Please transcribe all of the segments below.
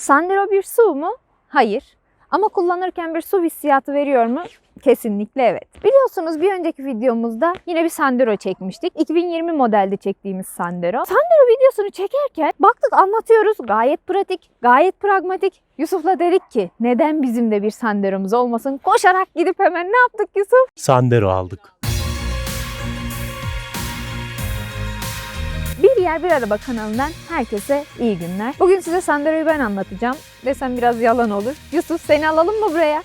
Sandero bir SUV mu? Hayır. Ama kullanırken bir SUV hissiyatı veriyor mu? Kesinlikle evet. Biliyorsunuz bir önceki videomuzda yine bir Sandero çekmiştik. 2020 modelde çektiğimiz Sandero. Sandero videosunu çekerken baktık anlatıyoruz. Gayet pratik, gayet pragmatik. Yusuf'la dedik ki neden bizim de bir Sandero'muz olmasın? Koşarak gidip hemen ne yaptık Yusuf? Sandero aldık. Bir Yer Bir Araba kanalından herkese iyi günler. Bugün size Sandero'yu ben anlatacağım. Desem biraz yalan olur. Yusuf seni alalım mı buraya?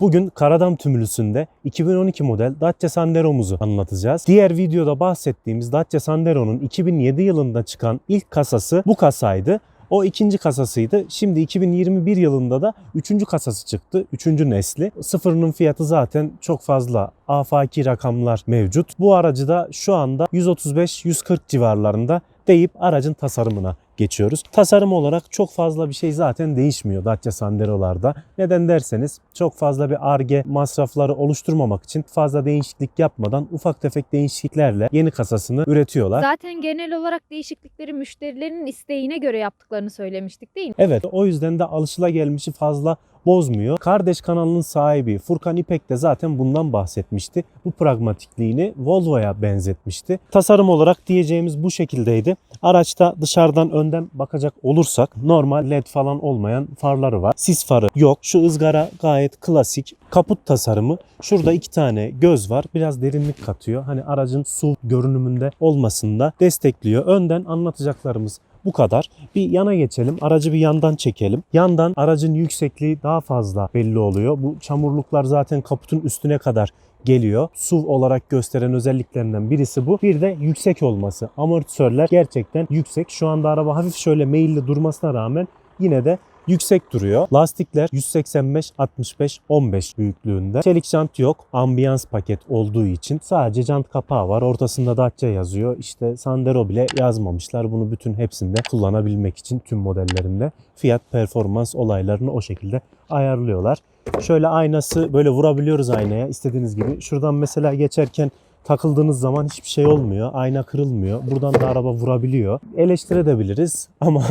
Bugün Karadam Tümülüsü'nde 2012 model Dacia Sandero'muzu anlatacağız. Diğer videoda bahsettiğimiz Dacia Sandero'nun 2007 yılında çıkan ilk kasası bu kasaydı. O ikinci kasasıydı. Şimdi 2021 yılında da üçüncü kasası çıktı. Üçüncü nesli. Sıfırının fiyatı zaten çok fazla. Afaki rakamlar mevcut. Bu aracı da şu anda 135-140 civarlarında deyip aracın tasarımına geçiyoruz. Tasarım olarak çok fazla bir şey zaten değişmiyor Dacia Sandero'larda. Neden derseniz çok fazla bir arge masrafları oluşturmamak için fazla değişiklik yapmadan ufak tefek değişikliklerle yeni kasasını üretiyorlar. Zaten genel olarak değişiklikleri müşterilerin isteğine göre yaptıklarını söylemiştik değil mi? Evet o yüzden de alışılagelmişi fazla bozmuyor. Kardeş kanalının sahibi Furkan İpek de zaten bundan bahsetmişti. Bu pragmatikliğini Volvo'ya benzetmişti. Tasarım olarak diyeceğimiz bu şekildeydi. Araçta dışarıdan önden bakacak olursak normal led falan olmayan farları var. Sis farı yok. Şu ızgara gayet klasik. Kaput tasarımı. Şurada iki tane göz var. Biraz derinlik katıyor. Hani aracın SUV görünümünde olmasını da destekliyor. Önden anlatacaklarımız bu kadar. Bir yana geçelim. Aracı bir yandan çekelim. Yandan aracın yüksekliği daha fazla belli oluyor. Bu çamurluklar zaten kaputun üstüne kadar geliyor. SUV olarak gösteren özelliklerinden birisi bu. Bir de yüksek olması. Amortisörler gerçekten yüksek. Şu anda araba hafif şöyle meyilli durmasına rağmen yine de yüksek duruyor. Lastikler 185 65 15 büyüklüğünde. Çelik jant yok. Ambiyans paket olduğu için sadece jant kapağı var. Ortasında Dacia yazıyor. İşte Sandero bile yazmamışlar. Bunu bütün hepsinde kullanabilmek için tüm modellerinde fiyat performans olaylarını o şekilde ayarlıyorlar. Şöyle aynası böyle vurabiliyoruz aynaya istediğiniz gibi. Şuradan mesela geçerken takıldığınız zaman hiçbir şey olmuyor. Ayna kırılmıyor. Buradan da araba vurabiliyor. Eleştirebiliriz ama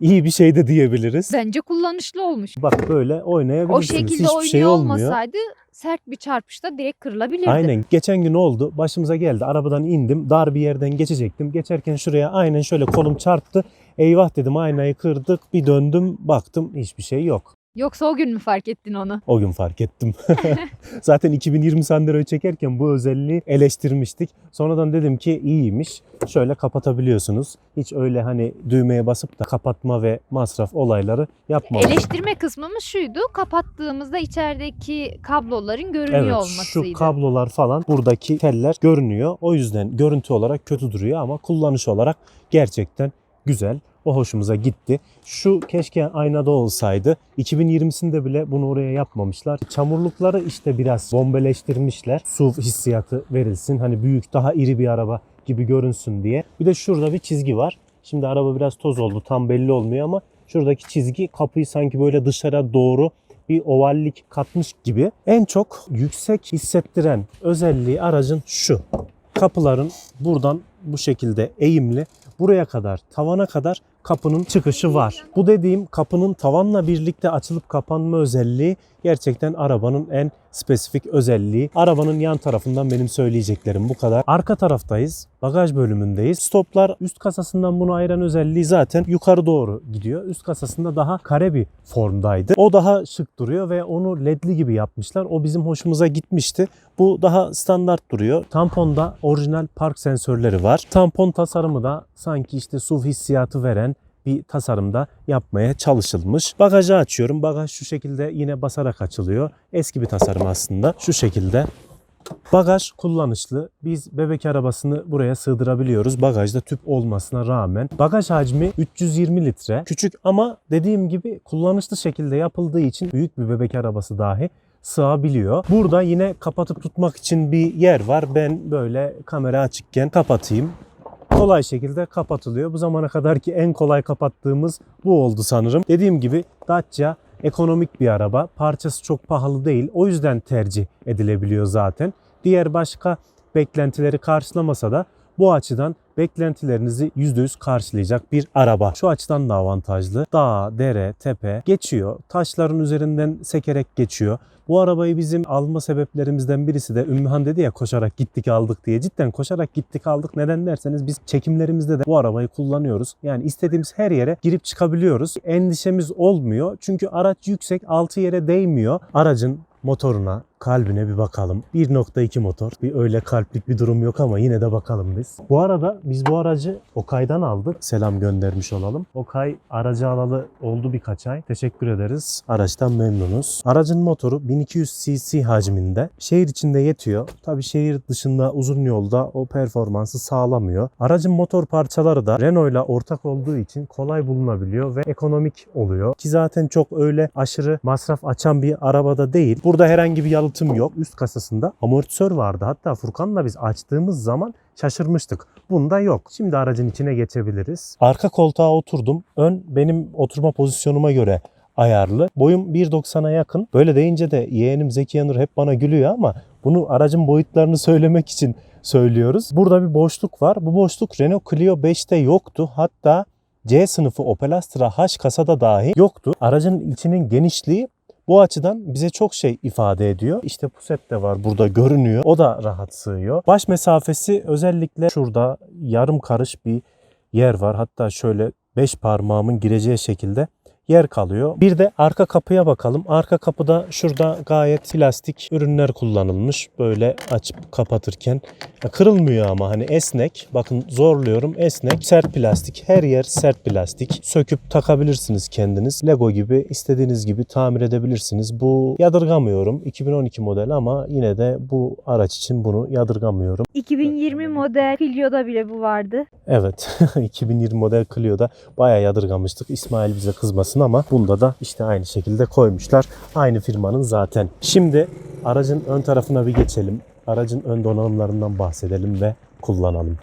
iyi bir şey de diyebiliriz. Bence kullanışlı olmuş. Bak böyle O oynayabilirsiniz. şekilde Hiçbir oynuyor şey olmuyor. olmasaydı sert bir çarpışta direkt kırılabilirdi. Aynen. Geçen gün oldu. Başımıza geldi. Arabadan indim. Dar bir yerden geçecektim. Geçerken şuraya aynen şöyle kolum çarptı. Eyvah dedim aynayı kırdık. Bir döndüm baktım hiçbir şey yok. Yoksa o gün mü fark ettin onu? O gün fark ettim. Zaten 2020 Sandero'yu çekerken bu özelliği eleştirmiştik. Sonradan dedim ki iyiymiş. Şöyle kapatabiliyorsunuz. Hiç öyle hani düğmeye basıp da kapatma ve masraf olayları yapmamış. Eleştirme kısmımız şuydu. Kapattığımızda içerideki kabloların görünüyor Evet olmasıydı. şu kablolar falan buradaki teller görünüyor. O yüzden görüntü olarak kötü duruyor ama kullanış olarak gerçekten güzel. O hoşumuza gitti. Şu keşke aynada olsaydı. 2020'sinde bile bunu oraya yapmamışlar. Çamurlukları işte biraz bombeleştirmişler. SUV hissiyatı verilsin. Hani büyük daha iri bir araba gibi görünsün diye. Bir de şurada bir çizgi var. Şimdi araba biraz toz oldu. Tam belli olmuyor ama şuradaki çizgi kapıyı sanki böyle dışarı doğru bir ovallik katmış gibi. En çok yüksek hissettiren özelliği aracın şu. Kapıların buradan bu şekilde eğimli buraya kadar tavana kadar kapının çıkışı var. Bu dediğim kapının tavanla birlikte açılıp kapanma özelliği gerçekten arabanın en spesifik özelliği. Arabanın yan tarafından benim söyleyeceklerim bu kadar. Arka taraftayız. Bagaj bölümündeyiz. Stoplar üst kasasından bunu ayıran özelliği zaten yukarı doğru gidiyor. Üst kasasında daha kare bir formdaydı. O daha şık duruyor ve onu ledli gibi yapmışlar. O bizim hoşumuza gitmişti. Bu daha standart duruyor. Tamponda orijinal park sensörleri var. Tampon tasarımı da sanki işte SUV hissiyatı veren bir tasarımda yapmaya çalışılmış. Bagajı açıyorum. Bagaj şu şekilde yine basarak açılıyor. Eski bir tasarım aslında. Şu şekilde. Bagaj kullanışlı. Biz bebek arabasını buraya sığdırabiliyoruz. Bagajda tüp olmasına rağmen. Bagaj hacmi 320 litre. Küçük ama dediğim gibi kullanışlı şekilde yapıldığı için büyük bir bebek arabası dahi sığabiliyor. Burada yine kapatıp tutmak için bir yer var. Ben böyle kamera açıkken kapatayım kolay şekilde kapatılıyor. Bu zamana kadarki en kolay kapattığımız bu oldu sanırım. Dediğim gibi Dacia ekonomik bir araba. Parçası çok pahalı değil. O yüzden tercih edilebiliyor zaten. Diğer başka beklentileri karşılamasa da bu açıdan beklentilerinizi %100 karşılayacak bir araba. Şu açıdan da avantajlı. Dağ, dere, tepe geçiyor. Taşların üzerinden sekerek geçiyor. Bu arabayı bizim alma sebeplerimizden birisi de Ümmühan dedi ya koşarak gittik aldık diye. Cidden koşarak gittik aldık. Neden derseniz biz çekimlerimizde de bu arabayı kullanıyoruz. Yani istediğimiz her yere girip çıkabiliyoruz. Endişemiz olmuyor. Çünkü araç yüksek altı yere değmiyor. Aracın motoruna, kalbine bir bakalım. 1.2 motor. Bir öyle kalplik bir durum yok ama yine de bakalım biz. Bu arada biz bu aracı Okay'dan aldık. Selam göndermiş olalım. Okay aracı alalı oldu birkaç ay. Teşekkür ederiz. Araçtan memnunuz. Aracın motoru 1200 cc hacminde. Şehir içinde yetiyor. Tabii şehir dışında uzun yolda o performansı sağlamıyor. Aracın motor parçaları da Renault ile ortak olduğu için kolay bulunabiliyor ve ekonomik oluyor. Ki zaten çok öyle aşırı masraf açan bir arabada değil. Burada herhangi bir yalıtım yok. Üst kasasında amortisör vardı. Hatta Furkan'la biz açtığımız zaman şaşırmıştık. Bunda yok. Şimdi aracın içine geçebiliriz. Arka koltuğa oturdum. Ön benim oturma pozisyonuma göre ayarlı. Boyum 1.90'a yakın. Böyle deyince de yeğenim Zeki Yanır hep bana gülüyor ama bunu aracın boyutlarını söylemek için söylüyoruz. Burada bir boşluk var. Bu boşluk Renault Clio 5'te yoktu. Hatta C sınıfı Opel Astra H kasada dahi yoktu. Aracın içinin genişliği bu açıdan bize çok şey ifade ediyor. İşte puset de var burada görünüyor. O da rahat sığıyor. Baş mesafesi özellikle şurada yarım karış bir yer var. Hatta şöyle 5 parmağımın gireceği şekilde yer kalıyor. Bir de arka kapıya bakalım. Arka kapıda şurada gayet plastik ürünler kullanılmış. Böyle açıp kapatırken kırılmıyor ama hani esnek. Bakın zorluyorum esnek. Sert plastik. Her yer sert plastik. Söküp takabilirsiniz kendiniz. Lego gibi istediğiniz gibi tamir edebilirsiniz. Bu yadırgamıyorum. 2012 model ama yine de bu araç için bunu yadırgamıyorum. 2020 model Clio'da bile bu vardı. Evet 2020 model Clio'da bayağı yadırgamıştık. İsmail bize kızmasın ama bunda da işte aynı şekilde koymuşlar. Aynı firmanın zaten. Şimdi aracın ön tarafına bir geçelim. Aracın ön donanımlarından bahsedelim ve kullanalım.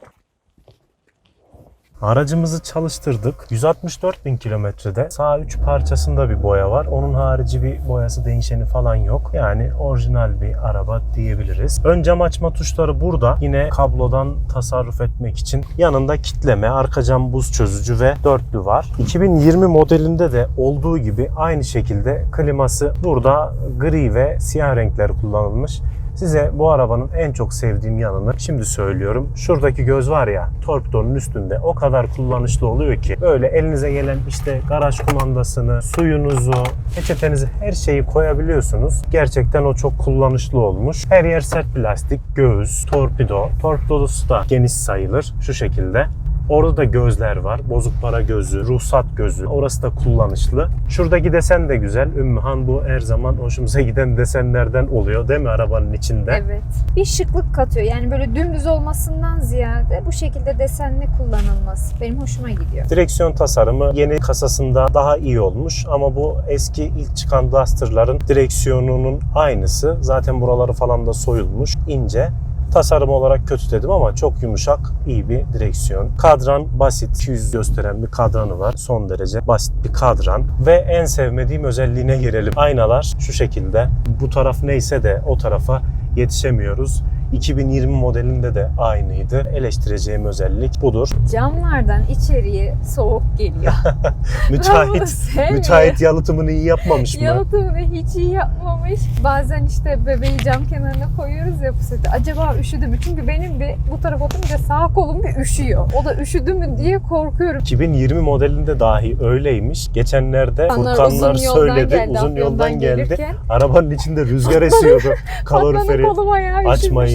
Aracımızı çalıştırdık. 164 bin kilometrede sağ 3 parçasında bir boya var. Onun harici bir boyası değişeni falan yok. Yani orijinal bir araba diyebiliriz. Ön cam açma tuşları burada. Yine kablodan tasarruf etmek için yanında kitleme, arka cam buz çözücü ve dörtlü var. 2020 modelinde de olduğu gibi aynı şekilde kliması burada gri ve siyah renkler kullanılmış. Size bu arabanın en çok sevdiğim yanını şimdi söylüyorum. Şuradaki göz var ya torpidonun üstünde o kadar kullanışlı oluyor ki böyle elinize gelen işte garaj kumandasını, suyunuzu, peçetenizi her şeyi koyabiliyorsunuz. Gerçekten o çok kullanışlı olmuş. Her yer sert plastik, göğüs, torpido. Torpidosu da geniş sayılır şu şekilde. Orada da gözler var. Bozuk para gözü, ruhsat gözü. Orası da kullanışlı. Şuradaki desen de güzel. Ümmühan bu her zaman hoşumuza giden desenlerden oluyor değil mi arabanın içinde? Evet. Bir şıklık katıyor. Yani böyle dümdüz olmasından ziyade bu şekilde desenli kullanılması benim hoşuma gidiyor. Direksiyon tasarımı yeni kasasında daha iyi olmuş ama bu eski ilk çıkan Duster'ların direksiyonunun aynısı. Zaten buraları falan da soyulmuş. ince. Tasarım olarak kötü dedim ama çok yumuşak, iyi bir direksiyon. Kadran basit, 200 gösteren bir kadranı var. Son derece basit bir kadran. Ve en sevmediğim özelliğine gelelim. Aynalar şu şekilde. Bu taraf neyse de o tarafa yetişemiyoruz. 2020 modelinde de aynıydı. Eleştireceğim özellik budur. Camlardan içeriye soğuk geliyor. Müteahhit, müteahhit yalıtımını iyi yapmamış mı? Yalıtımını hiç iyi yapmamış. Bazen işte bebeği cam kenarına koyuyoruz ya puseti. Acaba üşüdü mü? Çünkü benim bir bu tarafa oturunca sağ kolum bir üşüyor. O da üşüdü mü diye korkuyorum. 2020 modelinde dahi öyleymiş. Geçenlerde Onlar Furkanlar uzun söyledi. geldi, uzun yoldan geldi. gelirken. Arabanın içinde rüzgar esiyordu. Kaloriferi. Patlanın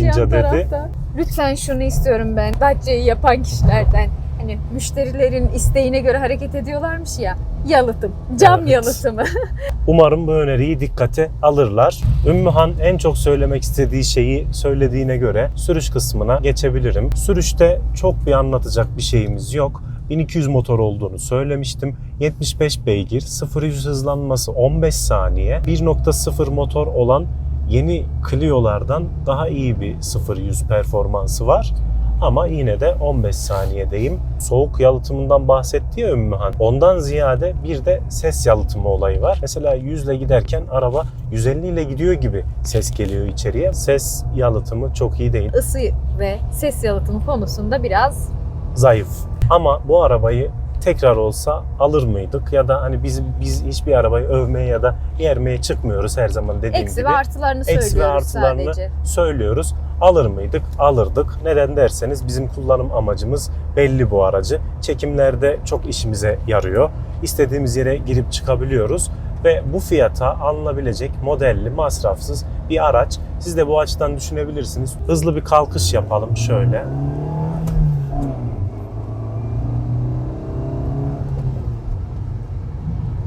yan dedi. Lütfen şunu istiyorum ben. Dacia'yı yapan kişilerden. Hani müşterilerin isteğine göre hareket ediyorlarmış ya. Yalıtım. Cam Evet. yalıtımı. Umarım bu öneriyi dikkate alırlar. Ümmühan en çok söylemek istediği şeyi söylediğine göre sürüş kısmına geçebilirim. Sürüşte çok bir anlatacak bir şeyimiz yok. 1200 motor olduğunu söylemiştim. 75 beygir, 0-100 hızlanması 15 saniye. 1.0 motor olan yeni Clio'lardan daha iyi bir 0-100 performansı var. Ama yine de 15 saniyedeyim. Soğuk yalıtımından bahsetti ya Ümmühan. Ondan ziyade bir de ses yalıtımı olayı var. Mesela 100 ile giderken araba 150 ile gidiyor gibi ses geliyor içeriye. Ses yalıtımı çok iyi değil. Isı ve ses yalıtımı konusunda biraz zayıf. Ama bu arabayı tekrar olsa alır mıydık ya da hani biz biz hiçbir arabayı övmeye ya da yermeye çıkmıyoruz her zaman dediğim Eksi gibi. ve artılarını Eksi ve söylüyoruz artılarını sadece. söylüyoruz. Alır mıydık? Alırdık. Neden derseniz bizim kullanım amacımız belli bu aracı. Çekimlerde çok işimize yarıyor. İstediğimiz yere girip çıkabiliyoruz ve bu fiyata alınabilecek modelli, masrafsız bir araç. Siz de bu açıdan düşünebilirsiniz. Hızlı bir kalkış yapalım şöyle.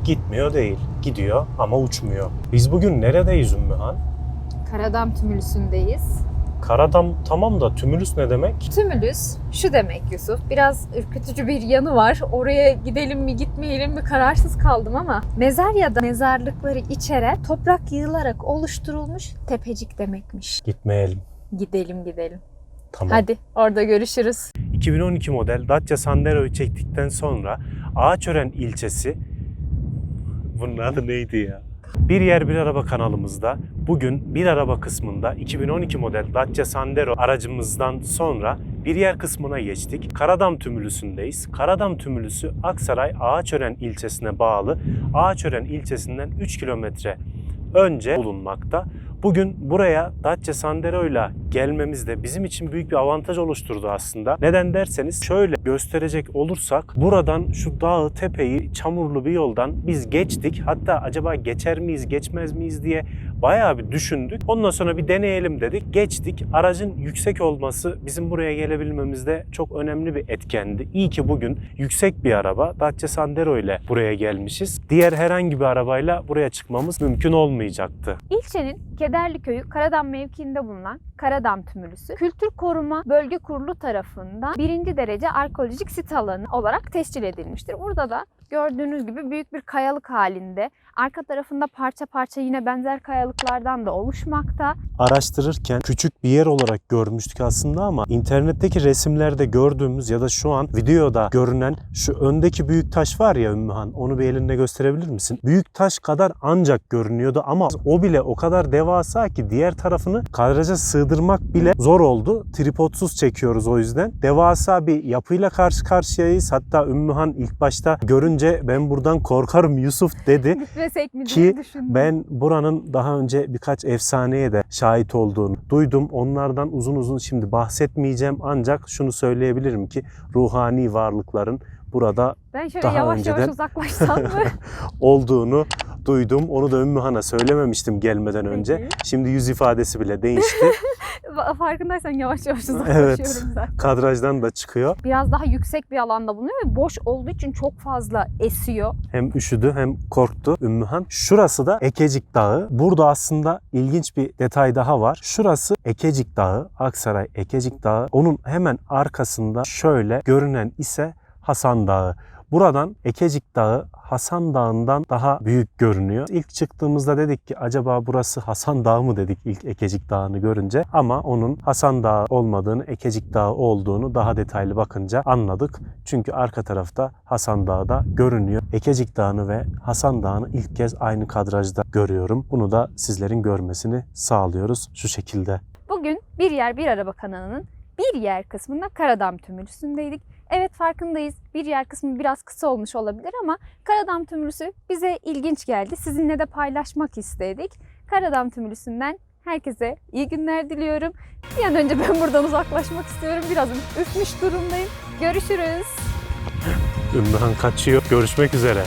Gitmiyor değil, gidiyor ama uçmuyor. Biz bugün neredeyiz Ümmühan? Karadam tümülüsündeyiz. Karadam tamam da tümülüs ne demek? Tümülüs şu demek Yusuf. Biraz ürkütücü bir yanı var. Oraya gidelim mi gitmeyelim mi kararsız kaldım ama mezar ya da mezarlıkları içeren toprak yığılarak oluşturulmuş tepecik demekmiş. Gitmeyelim. Gidelim gidelim. Tamam. Hadi orada görüşürüz. 2012 model Dacia Sandero'yu çektikten sonra Ağaçören ilçesi bunun adı neydi ya? Bir yer bir araba kanalımızda bugün bir araba kısmında 2012 model Dacia Sandero aracımızdan sonra bir yer kısmına geçtik. Karadam Tümülüsü'ndeyiz. Karadam Tümülüsü Aksaray Ağaçören ilçesine bağlı. Ağaçören ilçesinden 3 kilometre önce bulunmakta. Bugün buraya Dacia Sandero ile gelmemiz de bizim için büyük bir avantaj oluşturdu aslında. Neden derseniz şöyle gösterecek olursak buradan şu dağı, tepeyi, çamurlu bir yoldan biz geçtik. Hatta acaba geçer miyiz, geçmez miyiz diye bayağı bir düşündük. Ondan sonra bir deneyelim dedik. Geçtik. Aracın yüksek olması bizim buraya gelebilmemizde çok önemli bir etkendi. İyi ki bugün yüksek bir araba Dacia Sandero ile buraya gelmişiz. Diğer herhangi bir arabayla buraya çıkmamız mümkün olmayacaktı. İlçenin Kederli Köyü Karadam mevkiinde bulunan Karadam Tümülüsü Kültür Koruma Bölge Kurulu tarafından birinci derece arkeolojik sit alanı olarak tescil edilmiştir. Burada da gördüğünüz gibi büyük bir kayalık halinde. Arka tarafında parça parça yine benzer kayalıklardan da oluşmakta. araştırırken küçük bir yer olarak görmüştük aslında ama internetteki resimlerde gördüğümüz ya da şu an videoda görünen şu öndeki büyük taş var ya Ümmühan onu bir elinde gösterebilir misin? Büyük taş kadar ancak görünüyordu ama o bile o kadar devasa ki diğer tarafını kadraja sığdırmak bile zor oldu. Tripodsuz çekiyoruz o yüzden. Devasa bir yapıyla karşı karşıyayız. Hatta Ümmühan ilk başta görünce ben buradan korkarım Yusuf dedi. Gitmesek mi Ki düşündüm. Ben buranın daha önce birkaç efsaneye de şahit olduğunu duydum. Onlardan uzun uzun şimdi bahsetmeyeceğim ancak şunu söyleyebilirim ki ruhani varlıkların burada ben şöyle daha yavaş yavaş önceden- uzaklaşsam mı? olduğunu duydum. Onu da Ümmühan'a söylememiştim gelmeden önce. Şimdi yüz ifadesi bile değişti. Farkındaysan yavaş yavaş uzaklaşıyorum Evet. zaten. Kadrajdan da çıkıyor. Biraz daha yüksek bir alanda bulunuyor ve boş olduğu için çok fazla esiyor. Hem üşüdü hem korktu Ümmühan. Şurası da Ekecik Dağı. Burada aslında ilginç bir detay daha var. Şurası Ekecik Dağı, Aksaray Ekecik Dağı. Onun hemen arkasında şöyle görünen ise Hasan Dağı. Buradan Ekecik Dağı Hasan Dağı'ndan daha büyük görünüyor. İlk çıktığımızda dedik ki acaba burası Hasan Dağı mı dedik ilk Ekecik Dağı'nı görünce. Ama onun Hasan Dağı olmadığını, Ekecik Dağı olduğunu daha detaylı bakınca anladık. Çünkü arka tarafta Hasan Dağı da görünüyor. Ekecik Dağı'nı ve Hasan Dağı'nı ilk kez aynı kadrajda görüyorum. Bunu da sizlerin görmesini sağlıyoruz şu şekilde. Bugün Bir Yer Bir Araba kanalının bir yer kısmında Karadam Tümülüsü'ndeydik. Evet farkındayız. Bir yer kısmı biraz kısa olmuş olabilir ama Karadam Tümülüsü bize ilginç geldi. Sizinle de paylaşmak istedik. Karadam Tümülüsü'nden herkese iyi günler diliyorum. Bir an önce ben buradan uzaklaşmak istiyorum. Biraz üşmüş durumdayım. Görüşürüz. Ümmühan kaçıyor. Görüşmek üzere.